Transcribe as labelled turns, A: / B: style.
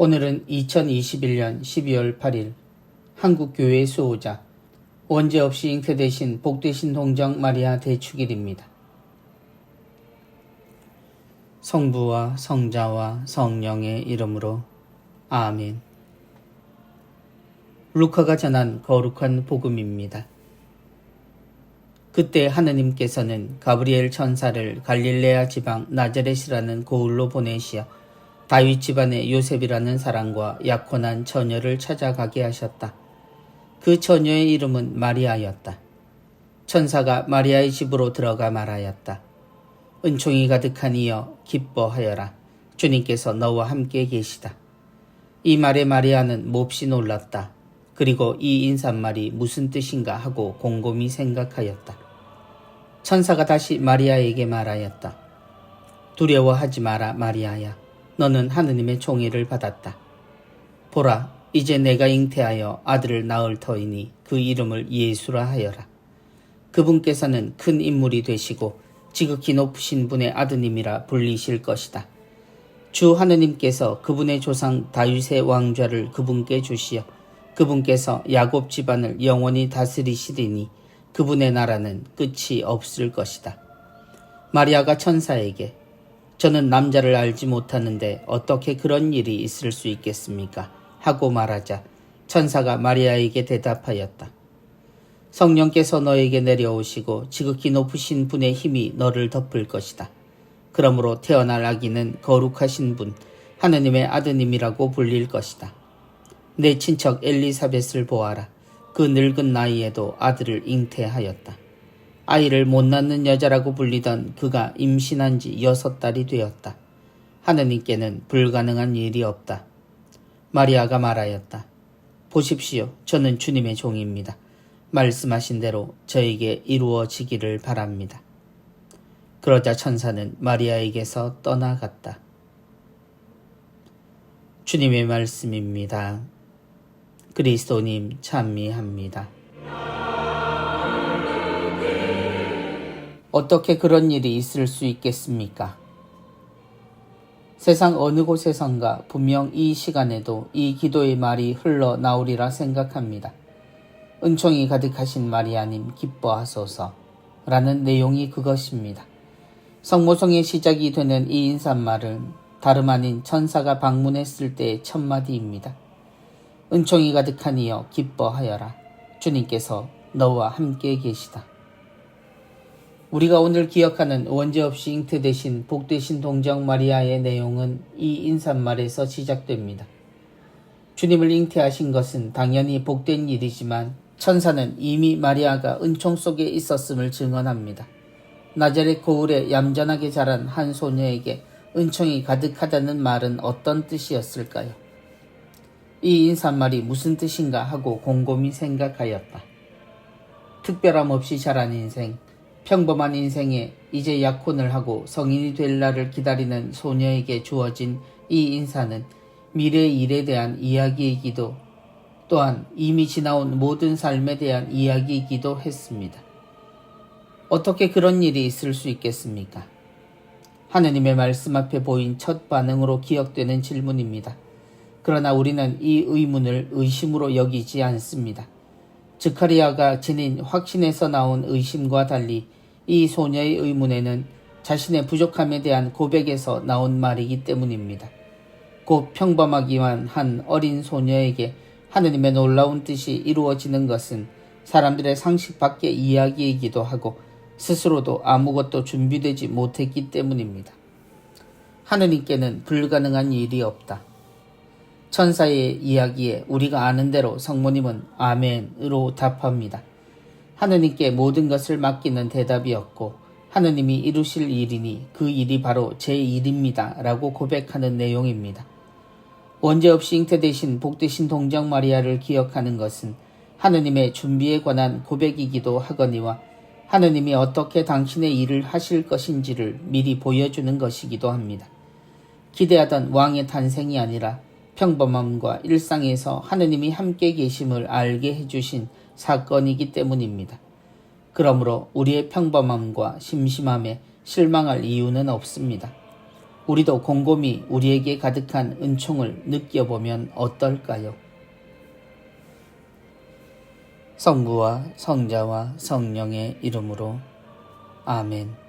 A: 오늘은 2021년 12월 8일 한국교회 수호자 원죄 없이 잉태되신 복되신 동정 마리아 대축일입니다. 성부와 성자와 성령의 이름으로 아멘. 루카가 전한 거룩한 복음입니다. 그때 하느님께서는 가브리엘 천사를 갈릴레아 지방 나자렛이라는 고을로 보내시어 다윗 집안의 요셉이라는 사람과 약혼한 처녀를 찾아가게 하셨다. 그 처녀의 이름은 마리아였다. 천사가 마리아의 집으로 들어가 말하였다. 은총이 가득한 이여 기뻐하여라. 주님께서 너와 함께 계시다. 이 말에 마리아는 몹시 놀랐다. 그리고 이 인사말이 무슨 뜻인가 하고 곰곰이 생각하였다. 천사가 다시 마리아에게 말하였다. 두려워하지 마라, 마리아야. 너는 하느님의 총애를 받았다. 보라, 이제 내가 잉태하여 아들을 낳을 터이니 그 이름을 예수라 하여라. 그분께서는 큰 인물이 되시고 지극히 높으신 분의 아드님이라 불리실 것이다. 주 하느님께서 그분의 조상 다윗의 왕좌를 그분께 주시어 그분께서 야곱 집안을 영원히 다스리시리니 그분의 나라는 끝이 없을 것이다. 마리아가 천사에게 저는 남자를 알지 못하는데 어떻게 그런 일이 있을 수 있겠습니까? 하고 말하자 천사가 마리아에게 대답하였다. 성령께서 너에게 내려오시고 지극히 높으신 분의 힘이 너를 덮을 것이다. 그러므로 태어날 아기는 거룩하신 분, 하느님의 아드님이라고 불릴 것이다. 내 친척 엘리사벳을 보아라. 그 늙은 나이에도 아들을 잉태하였다. 아이를 못 낳는 여자라고 불리던 그가 임신한 지 여섯 달이 되었다. 하느님께는 불가능한 일이 없다. 마리아가 말하였다. 보십시오. 저는 주님의 종입니다. 말씀하신 대로 저에게 이루어지기를 바랍니다. 그러자 천사는 마리아에게서 떠나갔다. 주님의 말씀입니다. 그리스도님 찬미합니다. 어떻게 그런 일이 있을 수 있겠습니까? 세상 어느 곳에선가 분명 이 시간에도 이 기도의 말이 흘러나오리라 생각합니다. 은총이 가득하신 마리아님 기뻐하소서 라는 내용이 그것입니다. 성모성의 시작이 되는 이 인사말은 다름 아닌 천사가 방문했을 때의 첫마디입니다. 은총이 가득한 이여 기뻐하여라. 주님께서 너와 함께 계시다. 우리가 오늘 기억하는 원죄 없이 잉태되신 복되신 동정 마리아의 내용은 이 인사말에서 시작됩니다. 주님을 잉태하신 것은 당연히 복된 일이지만 천사는 이미 마리아가 은총 속에 있었음을 증언합니다. 나자렛 고을에 얌전하게 자란 한 소녀에게 은총이 가득하다는 말은 어떤 뜻이었을까요? 이 인사말이 무슨 뜻인가 하고 곰곰이 생각하였다. 특별함 없이 자란 인생, 평범한 인생에 이제 약혼을 하고 성인이 될 날을 기다리는 소녀에게 주어진 이 인사는 미래의 일에 대한 이야기이기도 또한 이미 지나온 모든 삶에 대한 이야기이기도 했습니다. 어떻게 그런 일이 있을 수 있겠습니까? 하느님의 말씀 앞에 보인 첫 반응으로 기억되는 질문입니다. 그러나 우리는 이 의문을 의심으로 여기지 않습니다. 즉카리아가 지닌 확신에서 나온 의심과 달리 이 소녀의 의문에는 자신의 부족함에 대한 고백에서 나온 말이기 때문입니다. 곧 평범하기만 한 어린 소녀에게 하느님의 놀라운 뜻이 이루어지는 것은 사람들의 상식 밖의 이야기이기도 하고 스스로도 아무것도 준비되지 못했기 때문입니다. 하느님께는 불가능한 일이 없다. 천사의 이야기에 우리가 아는 대로 성모님은 아멘으로 답합니다. 하느님께 모든 것을 맡기는 대답이었고 하느님이 이루실 일이니 그 일이 바로 제 일입니다. 라고 고백하는 내용입니다. 원죄 없이 잉태되신 복되신 동정 마리아를 기억하는 것은 하느님의 준비에 관한 고백이기도 하거니와 하느님이 어떻게 당신의 일을 하실 것인지를 미리 보여주는 것이기도 합니다. 기대하던 왕의 탄생이 아니라 평범함과 일상에서 하느님이 함께 계심을 알게 해주신 사건이기 때문입니다. 그러므로 우리의 평범함과 심심함에 실망할 이유는 없습니다. 우리도 곰곰이 우리에게 가득한 은총을 느껴보면 어떨까요? 성부와 성자와 성령의 이름으로 아멘.